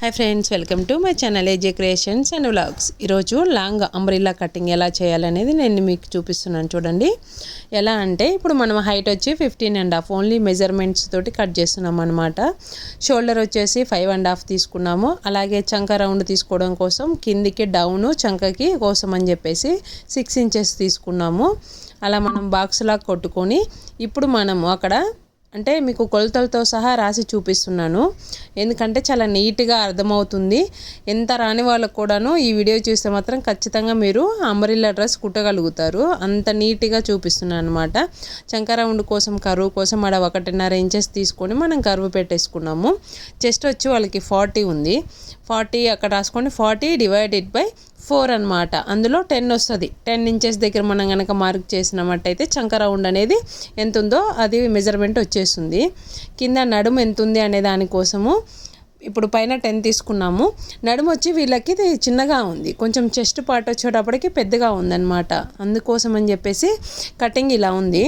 Hi friends welcome to my channel AJ creations and vlogs ఈరోజు long umbrella cutting ఎలా చేయాలనేది నేను మీకు చూపిస్తున్నాను చూడండి. ఎలా అంటే ఇప్పుడు మనం హైట్ వచ్చి fifteen and half only measurements తోటి కట్ చేస్తున్నాం అనమాట షోల్డర్ వచ్చేసి ఫైవ్ అండ్ హాఫ్ తీసుకున్నాము. అలాగే చంక రౌండ్ తీసుకోవడం కోసం కిందికి డౌన్ చంకకి కోసం అని చెప్పేసి సిక్స్ ఇంచెస్ తీసుకున్నాము. అలా మనం బాక్స్లా కొట్టుకొని ఇప్పుడు మనము అక్కడ అంటే మీకు కొలతలతో సహా రాసి చూపిస్తున్నాను. ఎందుకంటే చాలా నీట్గా అర్థమవుతుంది. ఎంత రాని వాళ్ళకు కూడాను ఈ వీడియో చూస్తే మాత్రం ఖచ్చితంగా మీరు అంబరిల్లా డ్రెస్ కుట్టగలుగుతారు. అంత నీట్గా చూపిస్తున్నాను అనమాట చంకరౌండ్ కోసం కరువు కోసం ఆడ ఒకటిన్నర ఇంచెస్ తీసుకొని మనం కరువు పెట్టేసుకున్నాము. చెస్ట్ వచ్చి వాళ్ళకి ఫార్టీ ఉంది. ఫార్టీ అక్కడ రాసుకోండి ఫార్టీ డివైడెడ్ బై ఫోర్ అనమాట అందులో టెన్ వస్తుంది. టెన్ ఇంచెస్ దగ్గర మనం కనుక మార్క్ చేసినట్టయితే చంక రౌండ్ అనేది ఎంత ఉందో అది మెజర్మెంట్ వచ్చేస్తుంది. కింద నడుము ఎంత ఉంది అనే దానికోసము ఇప్పుడు పైన టెన్ తీసుకున్నాము. నడుము వచ్చి వీళ్ళకి ఇది చిన్నగా ఉంది. కొంచెం చెస్ట్ పార్ట్ వచ్చేటప్పటికి పెద్దగా ఉందన్నమాట. అందుకోసం అని చెప్పేసి కటింగ్ ఇలా ఉంది.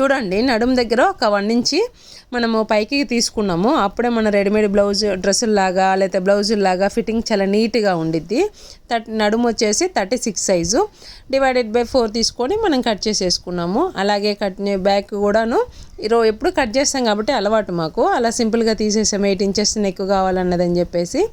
చూడండి నడుము దగ్గర ఒక వన్ ఇంచి మనము పైకి తీసుకున్నాము. అప్పుడే మన రెడీమేడ్ బ్లౌజ్ డ్రెస్సుల్లాగా లేకపోతే బ్లౌజుల్లాగా ఫిట్టింగ్ చాలా నీట్గా ఉండిద్ది. థర్టీ నడుము వచ్చేసి thirty six size. Divided by four తీసుకొని మనం కట్ చేసేసుకున్నాము. అలాగే కట్ బ్యాక్ కూడాను ఈరోజు ఎప్పుడు కట్ చేస్తాం కాబట్టి అలవాటు మాకు. అలా సింపుల్గా తీసేసాం. ఎయిట్ ఇంచెస్ ఎక్కువ కావాలన్నదని చెప్పేసి.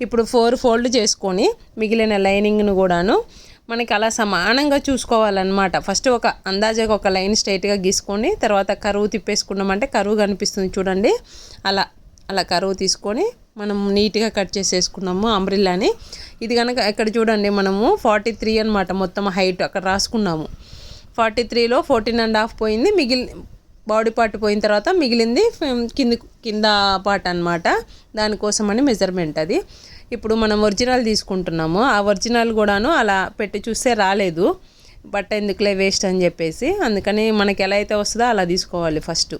ఇప్పుడు ఫోర్ ఫోల్డ్ చేసుకొని మిగిలిన లైనింగ్ను కూడాను మనకి అలా సమానంగా చూసుకోవాలన్నమాట. ఫస్ట్ ఒక అందాజగా ఒక లైన్ స్ట్రైట్గా గీసుకొని తర్వాత కరువు తిప్పేసుకున్నామంటే కరువు కనిపిస్తుంది చూడండి. అలా అలా కరువు తీసుకొని మనం నీట్గా కట్ చేసేసుకున్నాము అంబ్రిల్లాని. ఇది కనుక ఇక్కడ చూడండి మనము ఫార్టీ త్రీ అనమాట మొత్తం హైట్ అక్కడ రాసుకున్నాము. ఫార్టీ త్రీలో ఫోర్టీన్ అండ్ హాఫ్ పోయింది మిగిలిన బాడీ పార్ట్ పోయిన తర్వాత మిగిలింది కింద కింద పార్ట్ అనమాట దానికోసమని మెజర్మెంట్ అది. ఇప్పుడు మనం ఒరిజినల్ తీసుకుంటున్నాము. ఆ ఒరిజినల్ కూడాను అలా పెట్టి చూస్తే రాలేదు. బట్ట ఎందుకులే వేస్ట్ అని చెప్పేసి అందుకని మనకి ఎలా అయితే వస్తుందో అలా తీసుకోవాలి ఫస్ట్.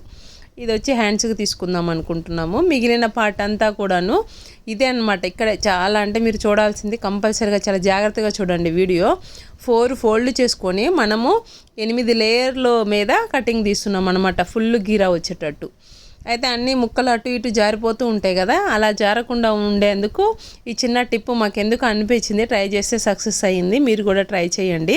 ఇది వచ్చి హ్యాండ్స్కి తీసుకుందాం అనుకుంటున్నాము. మిగిలిన పార్ట్ అంతా కూడాను ఇదే అనమాట ఇక్కడ చాలా అంటే మీరు చూడాల్సింది కంపల్సరీగా చాలా జాగ్రత్తగా చూడండి వీడియో. ఫోర్ ఫోల్డ్ చేసుకొని మనము ఎనిమిది లేయర్లో మీద కటింగ్ తీస్తున్నాం అనమాట ఫుల్ గీరా వచ్చేటట్టు. అయితే అన్ని ముక్కలు అటు ఇటు జారిపోతూ ఉంటాయి కదా అలా జారకుండా ఉండేందుకు ఈ చిన్న టిప్పు మాకు ఎందుకు అనిపించింది? ట్రై చేస్తే సక్సెస్ అయ్యింది. మీరు కూడా ట్రై చేయండి.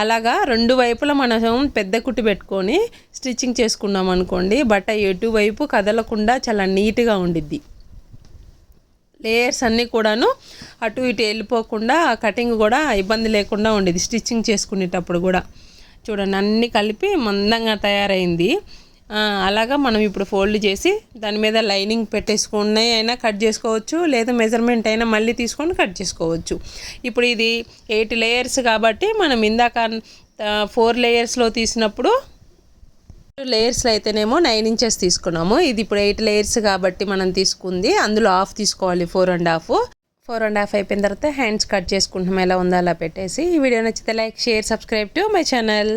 అలాగా రెండు వైపులా మనం పెద్ద కుట్టి పెట్టుకొని స్టిచ్చింగ్ చేసుకున్నాం అనుకోండి బట్ట ఎటువైపు కదలకుండా చాలా నీట్గా ఉండిద్ది. లేయర్స్ అన్నీ కూడాను అటు ఇటు వెళ్ళిపోకుండా కటింగ్ కూడా ఇబ్బంది లేకుండా ఉండేది స్టిచ్చింగ్ చేసుకునేటప్పుడు కూడా. చూడండి అన్నీ కలిపి మందంగా తయారైంది. అలాగా మనం ఇప్పుడు ఫోల్డ్ చేసి దాని మీద లైనింగ్ పెట్టేసుకునే అయినా కట్ చేసుకోవచ్చు లేదా మెజర్మెంట్ అయినా మళ్ళీ తీసుకొని కట్ చేసుకోవచ్చు. ఇప్పుడు ఇది ఎయిట్ లేయర్స్ కాబట్టి మనం ఇందాక ఫోర్ లేయర్స్లో తీసినప్పుడు లేయర్స్లో అయితేనేమో నైన్ ఇంచెస్ తీసుకున్నాము. ఇది ఇప్పుడు ఎయిట్ లేయర్స్ కాబట్టి మనం తీసుకుంది. అందులో హాఫ్ తీసుకోవాలి four and half four and half అయిపోయిన తర్వాత హ్యాండ్స్ కట్ చేసుకుంటాం ఎలా ఉందో అలా పెట్టేసి ఈ వీడియో నచ్చితే like share subscribe to my channel